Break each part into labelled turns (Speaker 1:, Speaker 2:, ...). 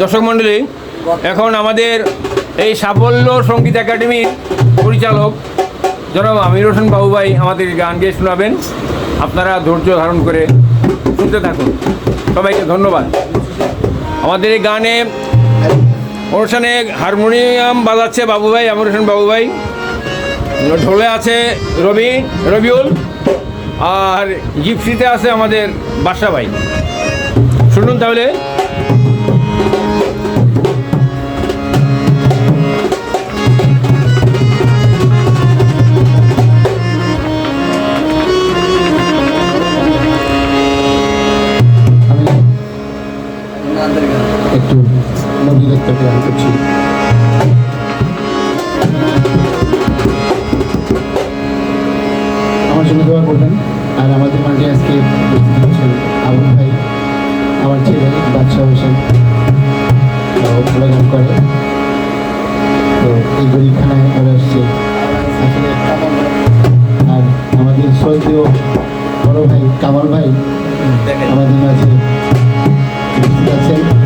Speaker 1: দর্শক মণ্ডলী, এখন আমাদের এই সাফল্য সংগীত একাডেমির পরিচালক জনাব আমির হোসেন বাবু ভাই আমাদের গান গিয়ে শোনাবেন। আপনারা ধৈর্য ধারণ করে শুনতে থাকুন। সবাইকে ধন্যবাদ। আমাদের এই গানে অনুষ্ঠানে হারমোনিয়াম বাজাচ্ছে বাবু ভাই, আমির হোসেন বাবু ভাই। ঢোলে আছে রবি, রবিউল, আর জিপসিতে আছে আমাদের বাসা ভাই। শুনুন তাহলে।
Speaker 2: একটু দেখতে প্ল্যান করছি। আমার জন্য দোয়া করবেন। আর আমাদের মাঝে আজকে আবুল ভাই, আমার ছেলে, বাদশাহ হোসেন। ভালো করে। তো এই গরিবখানায় চলে আসছে। আসলে আর আমাদের শ্রদ্ধেয় বড় ভাই কামাল ভাই, আমাদের মাঝে আছেন।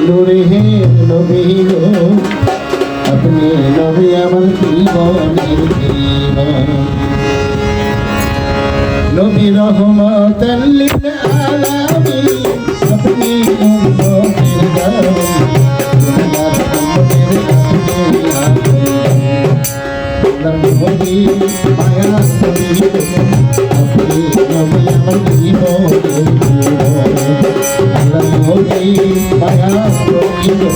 Speaker 2: নূরে হে নবী গো আপনি নবী আমার জীবনের জীবন নবী রহমতাল লিল আলামিন আপনি উম্মতের নবী মায়া আপনি নবী আমার জীবনের জীবন আল্লাহ নবী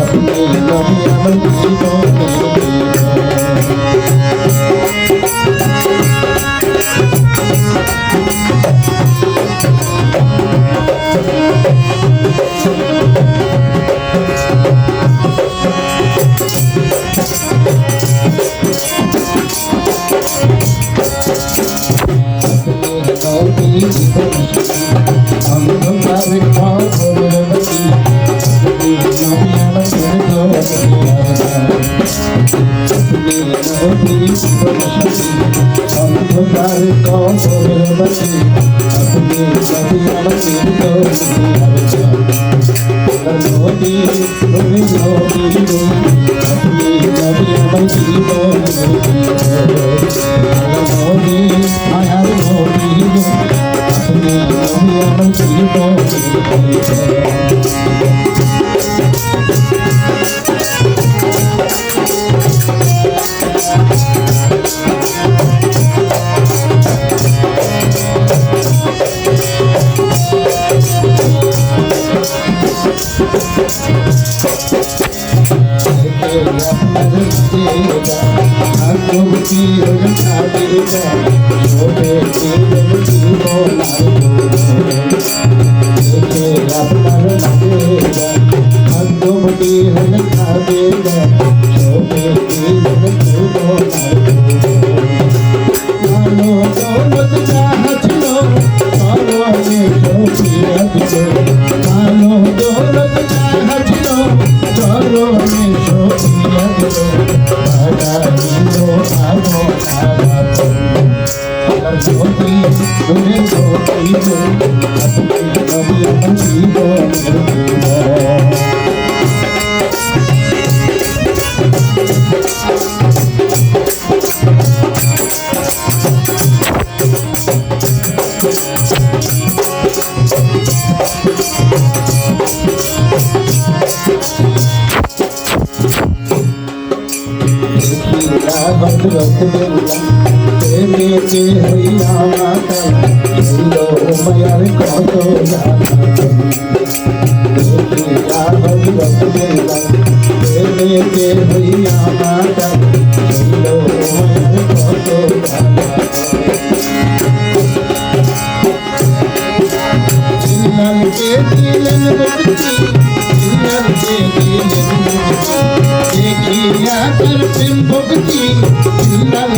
Speaker 2: আপনি নবী আমার জীবন Thank you. প্রেমেতে হইয়া মাতা ছিল মায়ার কত প্রেমেতে হইয়া মাতা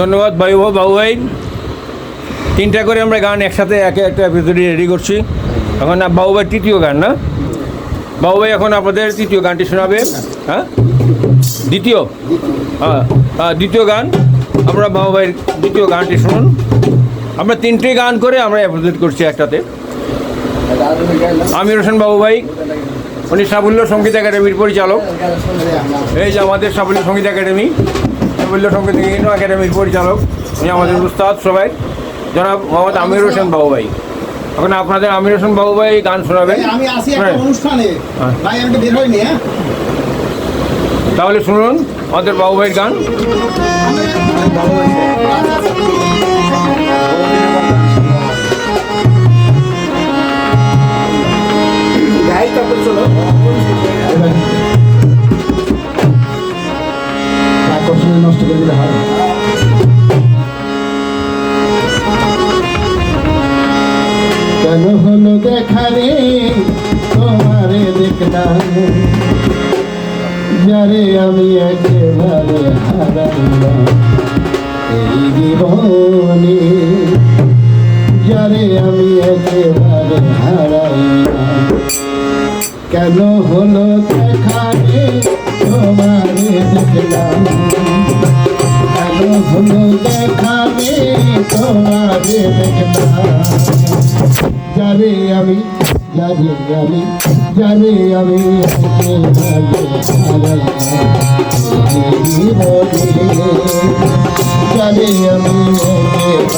Speaker 1: ধন্যবাদ বাবু বাবু ভাই। তিনটা করে আমরা গান একসাথে একে একটা এপিসোডে রেডি করছি। এখন বাবু ভাই তৃতীয় গান, না? বাবু ভাই এখন আপনাদের তৃতীয় গানটি শোনাবে। হ্যাঁ? দ্বিতীয়? হ্যাঁ হ্যাঁ দ্বিতীয় গান। আমরা বাবু ভাইয়ের দ্বিতীয় গানটি শুনুন। আমরা তিনটে গান করে আমরা এপিসোড করছি একটাতে। আমির হোসেন বাবু ভাই, উনি সাফল্য সংগীত একাডেমির পরিচালক। এই যে আমাদের সাফল্য সংগীত একাডেমি। সাফল্য সংগীত একাডেমির পরিচালক উনি আমাদের উস্তাদ সবাই। জনাব মোহাম্মদ আমির হোসেন বাবু ভাই এখন আপনাদের আমির হোসেন বাবু ভাই গান শোনাবেন।
Speaker 3: আমি আসি একটা
Speaker 1: হ্যাঁ।
Speaker 3: অনুষ্ঠানে।
Speaker 1: হ্যাঁ।
Speaker 3: ভাই আমি বের হইনি হ্যাঁ?
Speaker 1: তাহলে শুনুন আমাদের বাবু ভাইয়ের গান।
Speaker 3: গাই
Speaker 2: যারে আমি যারে আমি যারে আমি যারে আমি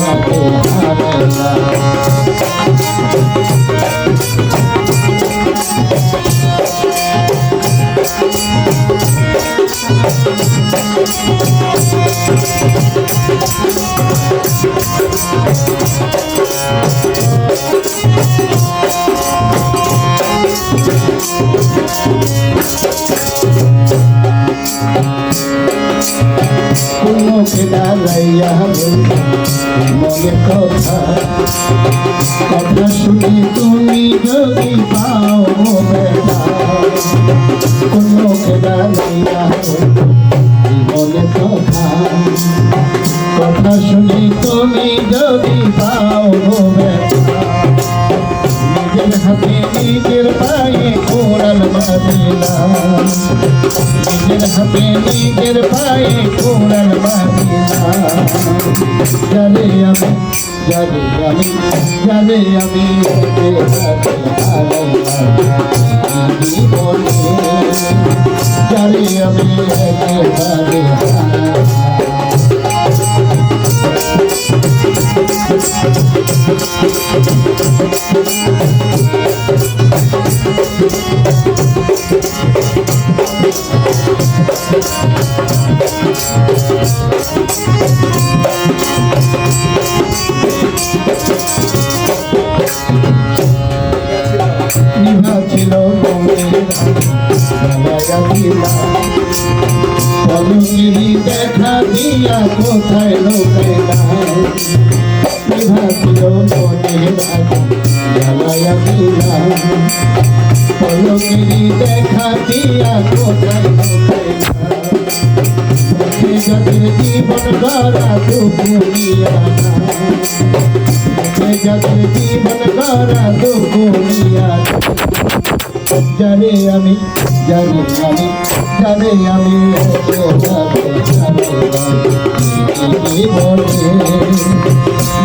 Speaker 2: একেবারে হারাইলাম মুখে দাঁড়াইয়া মনে কথা। কথা শুনি তুমি যদি পাও বেলা মুখে দাঁড়াইয়া নিজের পায়ে কোরআন জানে আমি জানে আমি জানে আমি জানে আমি যাদের জীবন গড়া দুপুরিয়া জানে আমি জানে আমি জানে আমি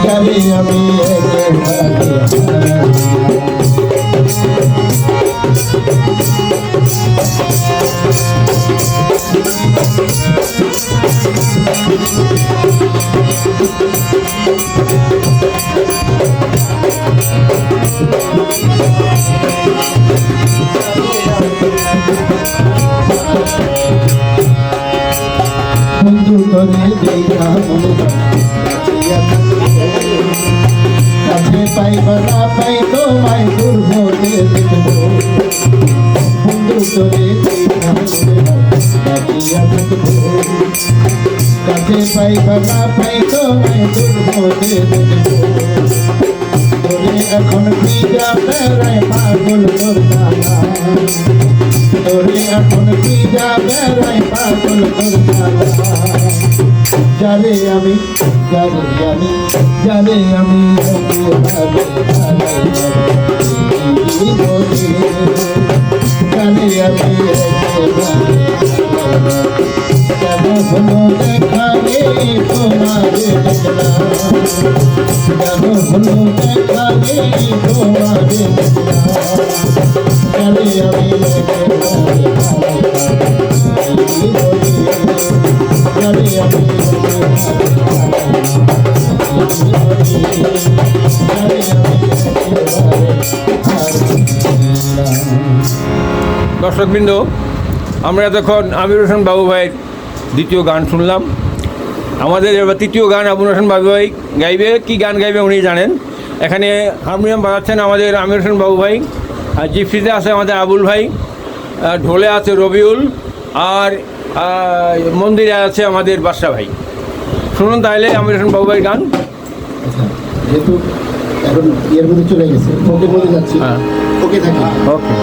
Speaker 2: জানে আমি বন্ধু তোরে দেখা। কাছে পাইবা না পাই তোমায় দূর হতে দেখব বন্ধু তোরে দেখা। কাছে পাইবা না পাই তোমায় দূর দেখব এখন পিজা বেড়ায় পাগল তোর এখন পিজা বেড়ায় পাগল দাদা জানে আমি জানে আমি জানে আমি হলো দেখালে তোমার দেখলাম কেন হলো দেখালে
Speaker 1: দর্শকবৃন্দ আমরা এতক্ষণ আমির হোসেন বাবু ভাইয়ের দ্বিতীয় গান শুনলাম। আমাদের এবার তৃতীয় গান আবুল হোসেন বাবু ভাই গাইবে। কি গান গাইবে উনি জানেন। এখানে হারমোনিয়াম বাজাচ্ছেন আমাদের আমির হোসেন বাবু ভাই আর জিপসিতে আছে আমাদের আবুল ভাই ঢোলে আছে রবিউল আর মন্দিরে আছে আমাদের বাদশা ভাই। শুনুন তাহলে আমির হোসেন বাবু ভাইয়ের গান।
Speaker 2: আচ্ছা, যেহেতু এখন ইয়ের মধ্যে চলে গেছে। ওকে বলে যাচ্ছি।
Speaker 1: হ্যাঁ।
Speaker 2: ওকে থাকি।
Speaker 1: ওকে।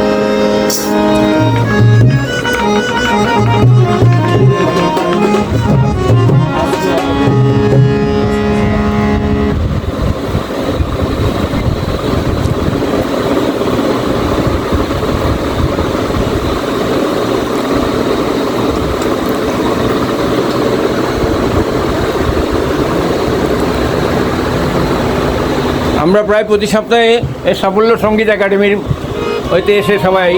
Speaker 1: আমরা প্রায় প্রতি সপ্তাহে এই সাফল্য সংগীত একাডেমির হইতে এসে সবাই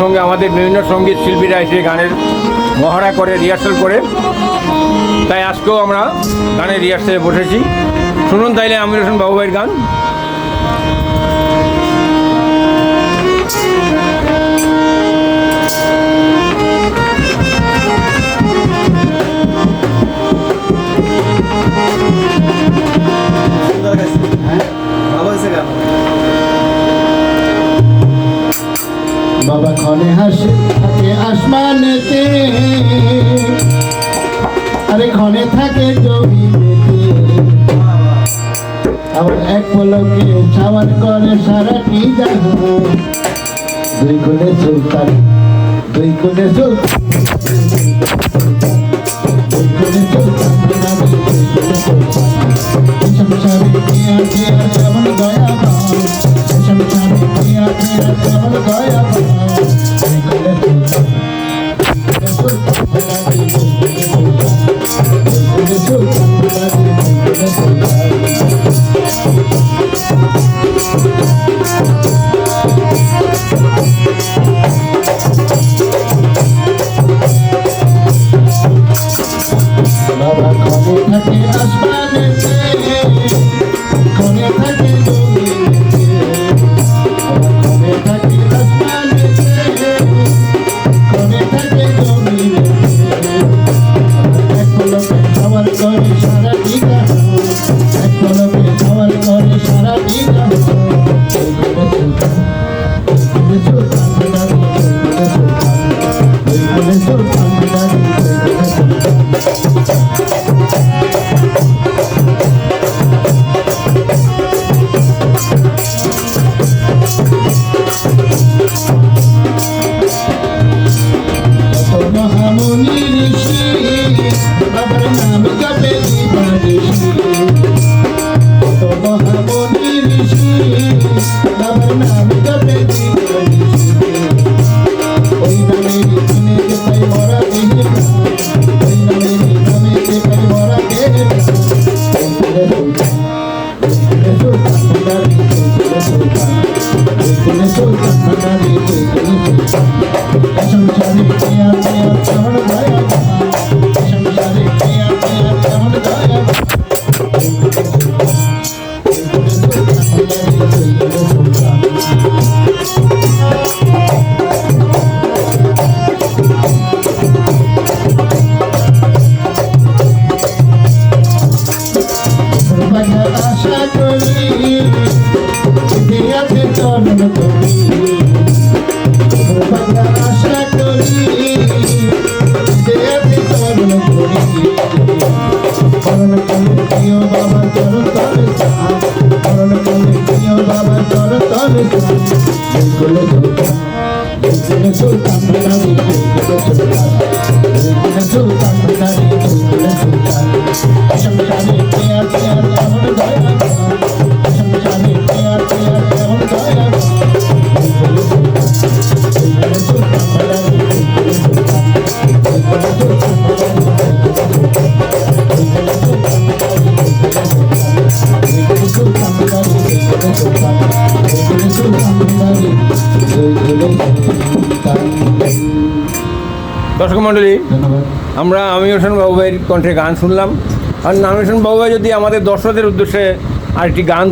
Speaker 1: সঙ্গে আমাদের বিভিন্ন সংগীত শিল্পীরা এসে গানের মহড়া করে রিহার্সাল করে। তাই আজকেও আমরা গানের রিহার্সালে বসেছি। শুনুন তাইলে আমির হোসেন বাবুভাইয়ের গান।
Speaker 2: দুই কোণে সুলতান দুই কোণে সুলতান দুই Thank you. সুলতান বিনারি
Speaker 1: মণ্ডলী আমরা আমি হোসেন বাবু ভাইয়ের কণ্ঠে গান শুনলাম। আর আমির হোসেন বাবু ভাই যদি আমাদের দর্শকদের উদ্দেশ্যে আরেকটি গান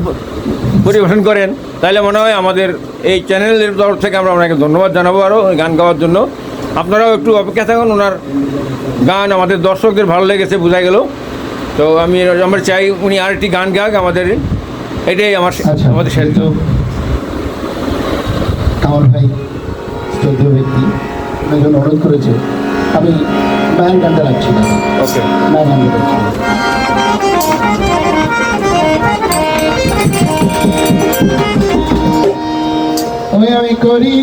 Speaker 1: পরিবেশন করেন তাহলে মনে হয় আমাদের এই চ্যানেলের তরফ থেকে আমরা ওনাকে ধন্যবাদ জানাব আরও ওই গান গাওয়ার জন্য। আপনারাও একটু অপেক্ষা থাকুন ওনার গান আমাদের দর্শকদের ভালো লেগেছে বোঝা গেল। তো আমি আমরা চাই উনি আরেকটি গান গাক আমাদের এটাই আমার
Speaker 2: আচ্ছা।
Speaker 1: আমাদের
Speaker 2: যেহেতু কামাল ভাই শ্রদ্ধেয় ব্যক্তি অনুরোধ করেছে আমি মায়ের গানটা রাখছি।
Speaker 1: ওকে
Speaker 2: মায়ের গানটা রাখছি। ওই আমি করি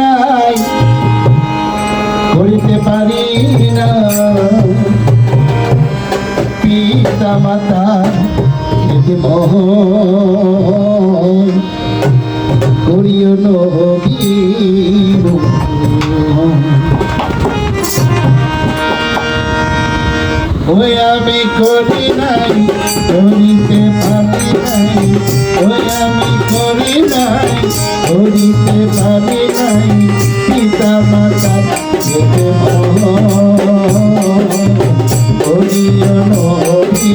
Speaker 2: নাই করিতে পারি না। পিতা মাতা মোহ করিও নবী ওই আমি করি নাই করিতে পারি নাই। ওই আমি করি নাই করিতে পারি নাই। পিতা মাতা যেতে করিও নবী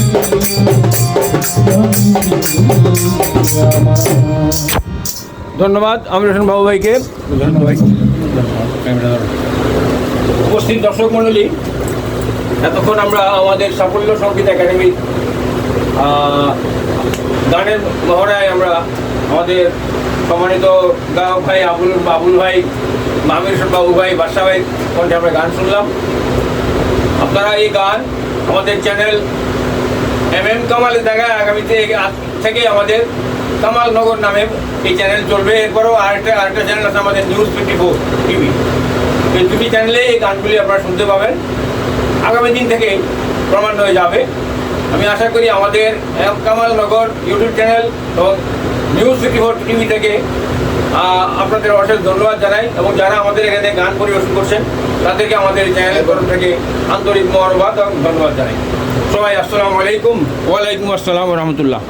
Speaker 1: ধন্যবাদ আমির হোসেন বাবু ভাইকে। উপস্থিত দর্শক মণ্ডলী এতক্ষণ আমরা আমাদের সাফল্য সংগীত একাডেমির আহ, গানের মহড়ায় আমরা আমাদের সম্মানিত গায়ক ভাই আবুল বাবুল ভাই আমির হোসেন বাবু ভাই বাদশা ভাই কণ্ঠে আমরা গান শুনলাম। আপনারা এই গান আমাদের চ্যানেল এম এম কামালে দেখায় আগামীতে থেকে আমাদের কামাল নগর নামে এই চ্যানেল চলবে। এরপরও আরেকটা আরেকটা চ্যানেল আছে আমাদের নিউজ টোয়েন্টি ফোর টিভি এই দুটি চ্যানেলে এই গানগুলি আপনারা শুনতে পাবেন। আগামী দিন থেকে প্রমাণ হয়ে যাবে। আমি আশা করি আমাদের M Kamal Nagar YouTube channel এবং নিউজ টোয়েন্টি ফোর টিভি থেকে আপনাদের অশেষ ধন্যবাদ জানাই এবং যারা আমাদের এখানে গান পরিবেশন করছেন, তাদেরকে আমাদের চ্যানেলের তরফ থেকে আন্তরিক মহরবাদ এবং ধন্যবাদ জানাই। সবাই, আসসালামু আলাইকুম। ওয়ালাইকুম আসসালাম রহমতুল্লাহ।